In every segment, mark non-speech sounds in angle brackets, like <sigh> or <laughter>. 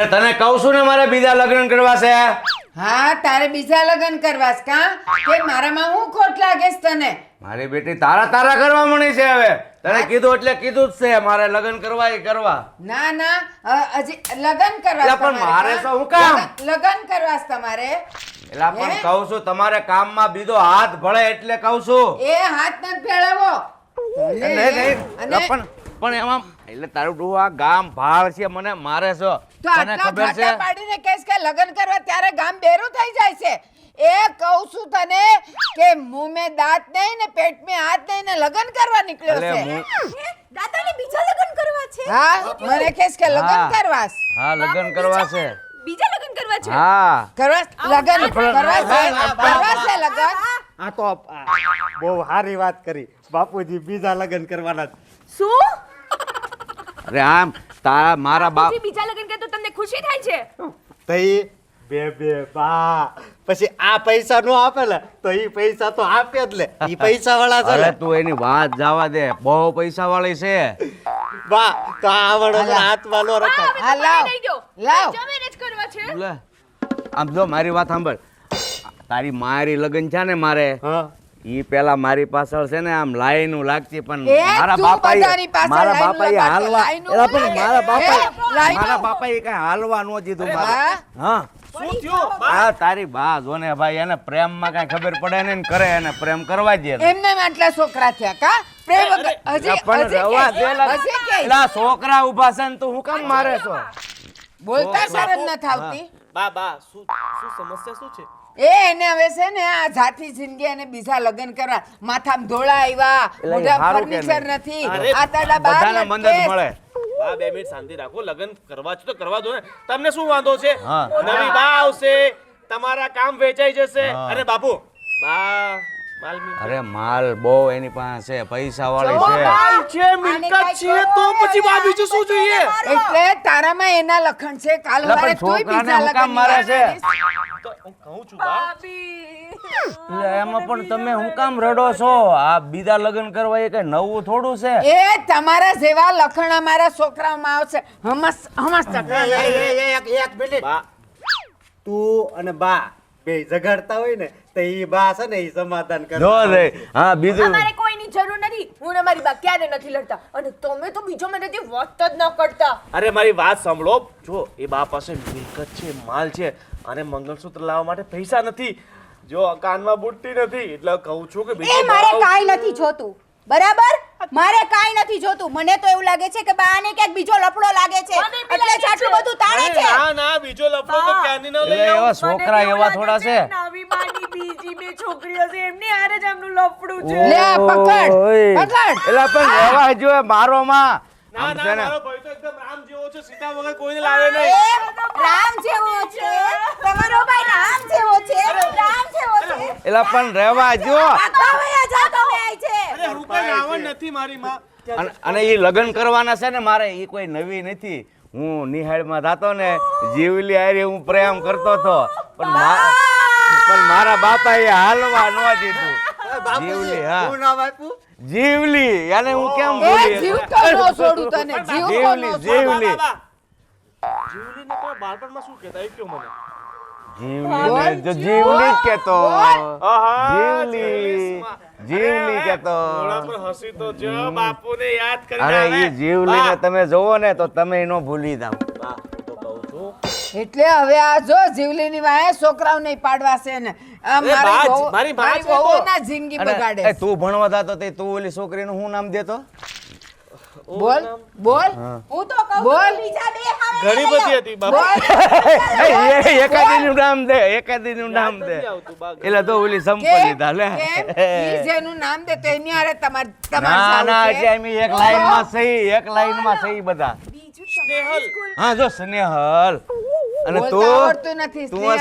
તને કહું છું ને મારે બીજા લગ્ન કરવા છે? હા તારે બીજા લગ્ન કરવા છે કા? કે મારામાં હું ખોટ લાગે છે તને? મારી બેટી તારા તારા કરવા મળી છે હવે. તને કીધું એટલે કીધું જ છે મારે લગ્ન કરવા એ કરવા. ના ના હજી લગ્ન કરવા પણ મારે તો હું કામ? લગ્ન કરવા છે તમારે? એટલે પણ કહું છું તમારે કામમાં બીજો હાથ ભળે એટલે કહું છું. એ હાથ નથી ભેળવવો. નહીં નહીં, પણ પણ એમાં એટલે તારું ડો આ ગામ ભાળ છે મને મારે છે. તો તને આટલા ખબર છે? ઘાટા પાડીને કહેશ કે લગ્ન કરવા ત્યારે ગામ બેરું થઈ જાય છે. એ કહું છું તને કે મું મેં દાંત નહીં ને પેટ મેં હાથ નહીં ને લગ્ન કરવા નીકળ્યો એટલે છે. હું? દાદાને બીજા લગ્ન કરવા છે? હા મને કહેશ કે લગ્ન હા. કરવા છે. હા લગ્ન કરવા છે. બીજા લગ્ન કરવા છે? હા. કરવા લગ્ન કરવા છે કરવા છે લગ્ન. આ તો આ બહુ સારી વાત કરી. બાપુજી બીજા લગ્ન કરવાના. શું? અરે આમ તારા મારા બાપ પછી બીજા લગ્ન કરે તો તમને ખુશી થાય છે? તઈ બે બે બા. પછી આ પૈસા નો આપે લે તો ઈ પૈસા તો આપે જ લે. ઈ <laughs> પૈસા વાળા છે અરે તું એની વાત જવા દે. બહુ પૈસા વાળી છે. બા તો આ વડો હાથમાં નો રખાય. હા લાવ. લાવ જમીને જ કરવા છે. લે. આમ જો મારી વાત સાંભળ. તારી મારી લગ્ન છે ને મારે હા. ઈ પેલા મારી પાછળ છે ને આમ લાઈનું લાગતી પણ મારા પાછળ મારા બાપા હાલવા એલા પણ. મારા બાપા એ. મારા બાપાએ કઈ હાલવા નો દીધું મારા. હા? તારી બા જોને ભાઈ એને પ્રેમમાં કઈ ખબર પડે ને ને કરે એને પ્રેમ કરવા દે એમને આટલા છોકરા થયા કા? પ્રેમ હજી પણ રવા દે. એલા છોકરા ઊભા છે ને તું હું કામ મારે છો? બોલતા શરમ નથી આવતી. બા બા શું શું સમસ્યા શું છે? એ એને હવે છે ને આ જાતિ જિંદગી અને બીજા લગ્ન કરવા માથામાં ધોળા આવ્યા મોઢા ફર્નિચર નથી. આ તાડા બાર. મળે. બા બે મિનિટ શાંતિ રાખો લગ્ન કરવા છે તો કરવા દો ને. તમને શું વાંધો છે. નવી બા આવશે તમારા કામ વેચાઈ જશે. અરે અને બાપુ બા. અરે માલ બહુ એની પાસે પૈસા વાળી છે. માલ છે મિલકત છે તો પછી બા બીજું શું જોઈએ? એટલે તારામાં એના લખણ છે કાલ વારે તોય બીજા કામ મારે છે? તો હું કહું છું બા. એમાં પણ તમે હું કામ રડો છો? આ બીજા લગ્ન કરવા એ કઈ નવું થોડું છે? એ તમારા જેવા લખણ અમારા છોકરાઓમાં આવશે. હમસ હમસ એક મિનિટ. બા. તું અને બા બે ઝઘડતા હોય ને તો બા છે ને એ સમાધાન કરે. નો રે હા બીજું? અમારે કોઈની જરૂર નથી. હું ને મારી બા ક્યારે નથી લડતા. અને તમે તો બીજો મને વાત જ ન કરતા. અરે મારી વાત સાંભળો. જો એ બા પાસે મિલકત છે માલ છે અને મંગળસૂત્ર લાવવા માટે પૈસા નથી. જો કાનમાં બુટ્ટી નથી એટલે કહું છું કે એ બીજી મારે કાઈ કાંઈ નથી જોતું. બરાબર? મારે કાંઈ નથી જોતું. મને તો એવું લાગે છે કે બાને ક્યાંક બીજો લફડો લાગે છે. એટલે આટલું બધું તાણે છે. ના ના બીજો લફડો તો ક્યાંની ન લઈ એટલે એવા છોકરા એવા થોડા છે નવી માની બીજી બે છોકરીઓ છે. એમની આરે જ એમનું લફડું છે. લે પકડ. પકડ. એલા પણ એવા જો મારો માં ના ના મારો ભાઈ તો એકદમ રામ જેવો છે. સીતા વગર કોઈને લાવે નહીં. રામ જેવો છે. તમારો ભાઈ રામ જેવો છે. રામ જેવો છે. એલા પણ રહેવા જો. નથી મારી માં અને- અને એ લગ્ન કરવાના છે ને મારે એ કોઈ નવી નથી હું નિહાળમાં થતો ને જીવલી હારે હું પ્રેમ કરતો હતો પણ પણ મારા બાપા એ હાલવા ન દીધું જીવલી હા હું જીવલી યાને હું કેમ બોલી જીવલી જીવલી બા, બા. જીવલીને તમે બાળપણમાં શું કહેતા એ કયો મને જીવલી જીવલી જ કેતો જીવલી. જીવલી કેતો હસી તો જો બાપુને યાદ કરી અરે. એ જીવલીને તમે જોવો ને તો તમે એનો ભૂલી જાવ બા, હું તો કહું છું. એટલે હવે આ જો જીવલીની વાહે છોકરાઓ નહીં પાડવા છે ને મારી મારી બહુ. વહુના જિંદગી બગાડે તું ભણવા તો તે તું ઓલી છોકરીનું શું નામ દેતો? બોલ બોલ. હું. તો કહું બોલ. બીજા બે હવે ઘણી બધી હતી બાપુ. બોલ. <laughs> એ એકાદીનું નામ દે એકાદીનું નામ દે. એટલે તો ઓલી? સંપત્તિ દા લે? જેનું નામ દે તો એની આરે તમાર તમાર ના ના? એટલે એમ એક લાઈનમાં સહી એક લાઈનમાં સહી બધા. સ્નેહલ. હા જો સ્નેહલ. અને તું તું નથી સ્નેહલ.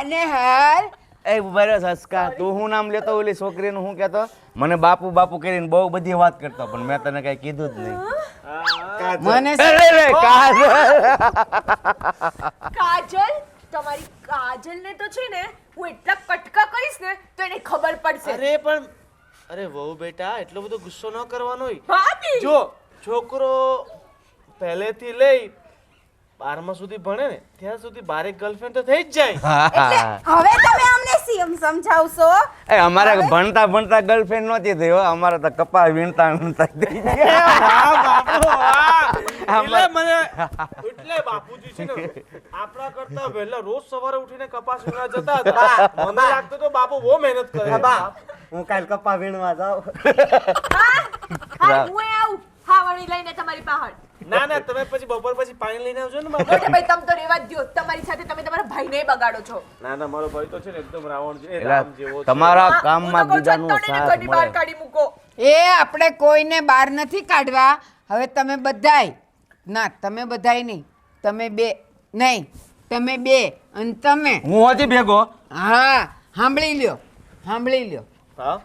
સ્નેહલ. એ ઊભા સસ્કા તું હું નામ લેતો ઓલી છોકરીનું શું કહેતો મને બાપુ બાપુ કરીને બહુ બધી વાત કરતો પણ મેં તને કઈ કીધું જ નહીં. મને કાજલ. <laughs> કાજલ? તમારી કાજલ ને તો છે ને હું એટલા કટકા કરીશ ને તો એને ખબર પડશે. અરે પણ અરે વહુ બેટા એટલો બધો ગુસ્સો ન કરવાનો જો છોકરો પહેલેથી લઈ બારમા સુધી ભણે ને ત્યાં સુધી બારે ગર્લફ્રેન્ડ તો થઈ જ જાય. એટલે હવે તમે અમને સીએમ સમજાવશો. એ અમારે ભણતા ભણતા ગર્લફ્રેન્ડ નહોતી થઈ હો. અમારે તો કપા વીણતા વીણતા થઈ એટલે મને એટલે બાપુજી છે ને આપણા કરતા વહેલા રોજ સવારે ઉઠીને કપાસ વીણવા જતા હતા. મને લાગતું તો બાપુ બહુ મહેનત કરે. બા. હું કાલ કપા વીણવા જાઉં. હા હા હું આવું ખાવણી લઈને તમારી પાહડ ના ના તમે પછી બપોર પછી પાણી લઈને આવજો ને બાપા. ભાઈ તમે તો રેવા દો તમારી સાથે તમે તમારા ભાઈને બગાડો છો. ના ના મારો ભાઈ તો છે ને એકદમ રાવણ છે એ રામ જેવો છે. તમારા કામમાં બીજાનો સાથ મળે બહાર કાઢી મૂકો. એ આપણે કોઈને બહાર નથી કાઢવા. હવે તમે બધાય ના તમે બધાય નહીં. તમે બે નહીં તમે બે અને તમે. હું હતી ભેગો? હા સાંભળી લ્યો સાંભળી લ્યો. હા?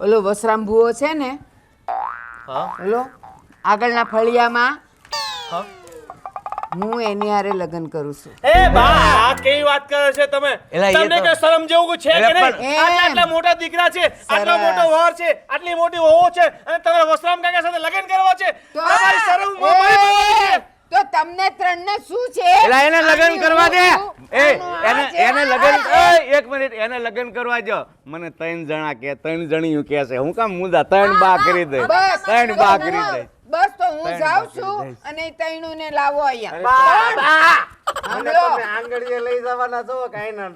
ઓલો વસરામ ભુવો છે ને? હા? ઓલો? આગળના ફળિયામાં હું. એની હારે લગ્ન કરું છું. એ બા આ કેવી વાત કરે છે તમે? એલા, એ તમને તો- કે શરમ જેવું છે કે એલા, નહીં? પણ- આટલા આટલા મોટા દીકરા છે આટલો સરસ. મોટો વર છે આટલી મોટી વહુ છે અને તમારે વસરામ કાકા સાથે લગ્ન કરવા છે. તો તમારી શરમ એ, મોંમાં છે. તો તમને ત્રણને શું છે? એલા એને લગ્ન આનું કરવા દે. એ એને આ એને આ લગ્ન છે. એ, એક મિનિટ એને લગ્ન કરવા જો મને ત્રણ જણા કે ત્રણ જણીયું કે છે. હું કામ મુદા ત્રણ બા કરી દે. ત્રણ બા કરી દે. બસ તો હું જાઉં છું અને તૈણું ને લાવો અહીંયા. બા, બા. મને સાંભળો તમે આંગળીએ લઈ જવાના છો કાંઈ ના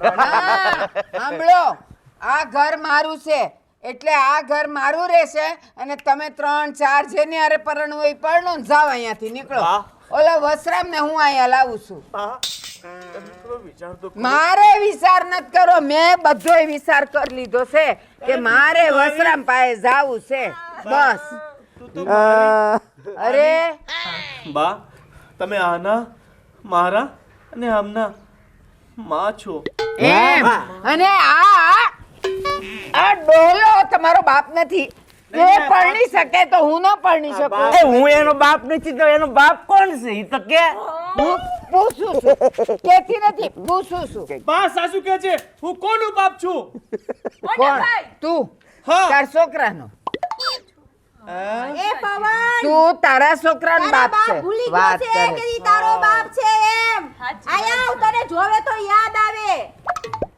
હા, આ ઘર મારું છે. એટલે આ ઘર મારું રહેશે અને તમે ત્રણ ચાર જેને હારે પરણવું હોય પરણો જાવ અહીંયાથી. નીકળો. ઓલો વસરામ ને હું અહીંયા લાવું છું. મારે વિચાર નથી કરો મેં બધોય વિચાર કરી લીધો છે કે મારે વસરામ પાસે જાવું છે. બસ. અરે. બા તમે આના મારા અને આમના માં છો. એમ. અને આ આ ડોલો તમારો બાપ નથી. એ પરણી શકે તો હું ન પરણી શકું? એ હું એનો બાપ નથી તો એનો બાપ કોણ છે? ઈ તો કે હું પૂછું છું. કેતી નથી પૂછું છું. બા સાસુ કે છે હું કોનું બાપ છું? કોણ? તું. હા. તાર છોકરાનો. એ પવન. તું તારા છોકરાનો બાપ છે. ભૂલી ગયો વાત છે કે તારો બાપ છે એમ. આયા તને જોવે તો યાદ આવે.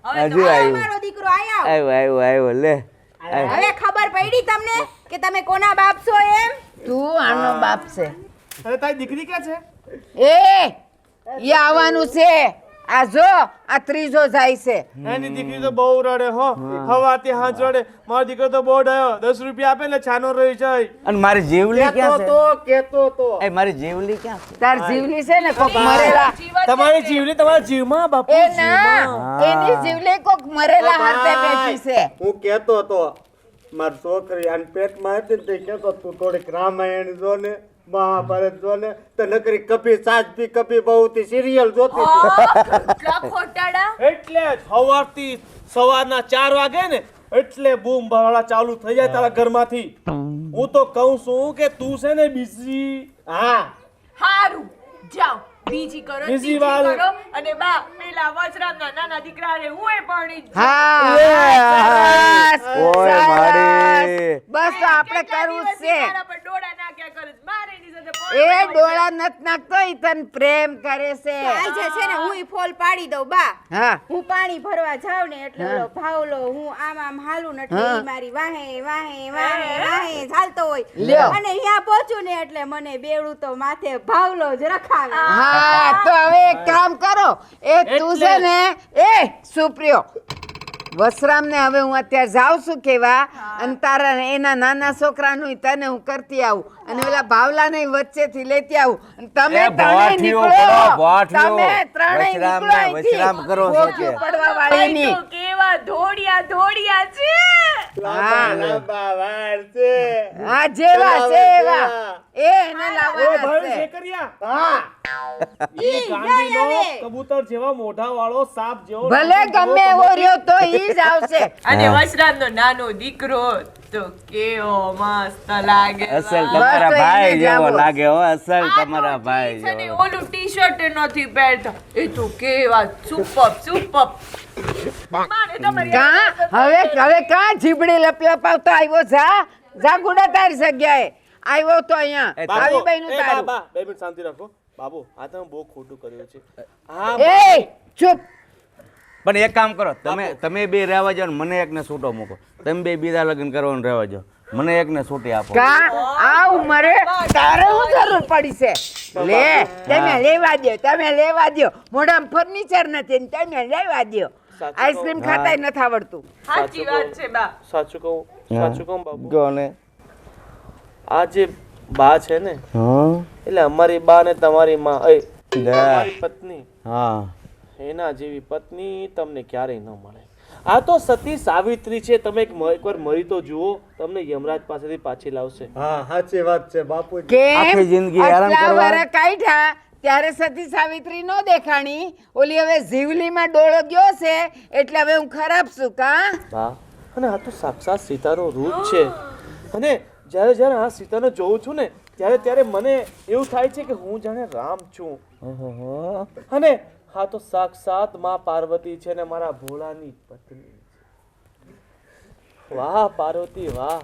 હજી આવ્યો મારો દીકરો આયા આવ. આવ્યો આવ્યો આવ્યો લે. હવે ખબર પડી તમને કે તમે કોના બાપ છો એમ? તું આનો બાપ છે. હવે તારી દીકરી ક્યાં છે? એ ઈ આવવાનું છે. આ જો આ ત્રીજો જાય છે. એની દીકરી તો બહુ રડે હો. હવાથી હાથ રડે મારો દીકરો તો બહુ ડયો. દસ રૂપિયા આપે ને છાનો રહી જાય. અને મારી જીવલી ક્યાં છે? તો કેતો તો. એ મારી જીવલી ક્યાં છે? તાર જીવલી છે ને કોક મરેલા. તમારી જીવલી તમારા જીવમાં બાપુ એ ના એની જીવલી કોક મરેલા હાથે બેઠી છે. હું કેતો તો મારી છોકરી આને પેટમાં હતી ને તે કેતો તું થોડીક રામાયણ જો ને. મહાભારત જોને તો નકરી કપી સાજ પી કપી બહુ થી સિરિયલ જોતી કેટલા ખોટાડા. એટલે સવારથી સવારના ચાર વાગે ને એટલે બૂમ ભરાડા ચાલુ થઈ જાય તારા ઘરમાંથી. હું તો કહું છું કે તું છે ને બીજી હા. હારું જાઓ બીજી કરો બીજી વાર. કરો અને બા પેલા વજરામના નાના દીકરા રે હું એ પરણી હા બસ, ઓય સરસ. બસ આપણે કરવું છે મારા પર ડોળા નાખ્યા કરે છે. મારે એની સાથે એ ડોળા નત નાખતો ઈ તન પ્રેમ કરે છે. આઈ જે છે ને હું ઈ ફોલ પાડી દઉં બા. હા. હું પાણી ભરવા જાઉં ને એટલે ઓલો ભાવલો હું આમ આમ હાલું ને એટલે ઈ મારી વાહે વાહે વાહે વાહે ચાલતો હોય. અને અહીંયા પહોંચું ને એટલે મને બેડું તો માથે ભાવલો જ રખાવે. હા તો હવે એક કામ કરો. એ તું છે ને એ સુપ્રિયો વસરામ ને હવે હું અત્યારે જાઉં છું કેવા અને તારા એના નાના છોકરાનું તને હું કરતી આવું. અને ઓલા ભાવલાને વચ્ચેથી લેતી આવું. અને તમે ત્રણેય નીકળો. તમે ત્રણેય નીકળો અહીંથી. કરો છો કે. પડવા વાળી વાળીની કેવા ધોડિયા ધોડિયા છે. લાંબા લાંબા વાળ છે. હા જેવા છે એવા જેવા. એ એને ઓ લાવવાના ભાઈ શેકરિયા હા. ઈ ગાંડીનો કબૂતર જેવા મોઢા વાળો સાપ જેવો ભલે ગમે એવો રહ્યો તો ઈ જ આવશે. <laughs> અને હા. નાનો દીકરો તો કેવો મસ્ત લાગે. અસલ તમારા ભાઈ જેવો લાગે હો અસલ તમારા ભાઈ જેવો. ઓલું ટી-શર્ટ નથી પહેરતા. એ તો કેવા સુપર સુપર મારે તમારી હવે હવે કા જીબડી લપલપાવતો આવ્યો જા જા ગુડા તારી જગ્યાએ. આવ્યો તો અહીંયા. આવી બહેનું એ તારું બે મિનિટ શાંતિ રાખો. બાબુ આ તમે બહુ ખોટું કર્યું છે. હા એ ચૂપ. પણ એક કામ કરો તમે તમે બે રહેવા જાઓ મને એકને છૂટો મૂકો. તમે બે બીજા લગ્ન કરવાનું રહેવા જાઓ. મને એકને છૂટી આપો. કા આ ઉંમરે તારે હું જરૂર પડી છે? લે તમે લેવા દો તમે લેવા દ્યો. મોઢામાં ફર્નિચર નથી ને તમે લેવા દ્યો. આઈસ્ક્રીમ ખાતાય નથી આવડતું. સાચી વાત છે બા. સાચું કહું. સાચું કહું બાબુ. કોને આ જે બા છે ને એટલે અમારી બા ને તમારી માં એ તમારી પત્ની. હા. એના જેવી પત્ની તમને ક્યારેય ન મળે. આ તો સતી સાવિત્રી છે. તમે એકવાર મરી તો જુઓ તમને યમરાજ પાસેથી પાછી લાવશે. હા સાચી વાત છે બાપુ. આખી જિંદગી હેરાન કરવા? કાઢ્યા ત્યારે સતી સાવિત્રી નો દેખાણી. ઓલી હવે જીવલીમાં ડોળો ગયો છે એટલે હવે હું ખરાબ છું કા? અને આ તો સાક્ષાત સીતાનો રૂપ છે. અને જ્યારે જ્યારે આ સીતાને જોઉં છું ને ત્યારે ત્યારે મને એવું થાય છે કે હું જાણે રામ છું. અને હા તો સાક્ષાતમાં પાર્વતી છે ને મારા ભોળાની પત્ની વાહ પાર્વતી વાહ.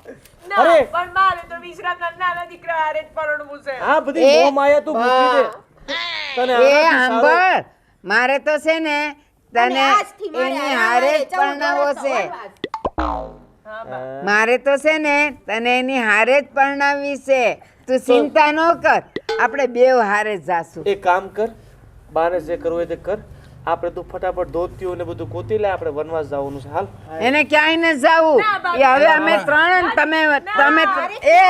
અરે! પણ મારે તો વિશ્રામના નાના દીકરા આરે જ પરણવું છે. આ બધી મોહ માયા તું મૂકી દે. તને એ સાંભળ મારે તો છે ને તને એની હારે જ પરણાવો છે. મારે તો છે ને તને એની હારે જ પરણાવી છે. તું ચિંતા ન કર. આપણે બે હારે જ જાશું. એ કામ કર બારે જે કરવું હોય તે કર. આપણે તું ફટાફટ ધોતીઓ ને બધું ગોતી લે આપણે વનવાસ જવાનું છે. હાલ. એને ક્યાંય ન જાવું. એ હવે અમે ત્રણ તમે તમે એ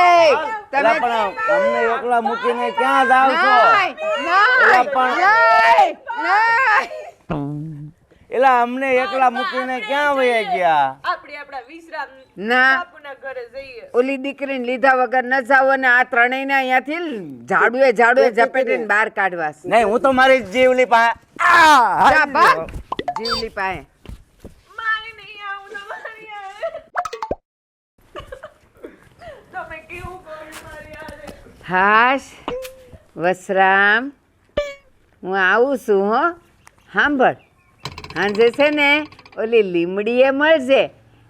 તમે પણ અમને એકલા મૂકીને ક્યાં જાવ છો? નહીં, નહીં, નહીં, એલા અમને એકલા મૂકીને ક્યાં વયા ગયા? આપણે આપણા વિશ્રામ ના. બાપુના ઘરે જઈએ. ઓલી દીકરીને લીધા વગર ન જાવ અને આ ત્રણેય ને અહીંયાથી ઝાડુએ ઝાડુએ ઝપેટીને બહાર કાઢવા નહીં હું તો મારી જીવલી પાસે જા ભાગ જીવલી પાસે. મારે નહીં આવું તમારી હારે. તમે કેવું કર્યું મારી હારે? હાશ વસરામ. હું આવું છું હો. સાંભળ. સાંજે છે ને, ઓલી લીમડીએ મળશે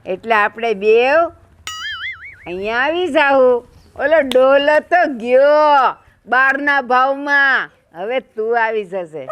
એટલે આપણે બેવ અહીંયા આવી જાઉં ઓલો ડોલો તો ગયો બારના ભાવમાં. હવે તું આવી જશે.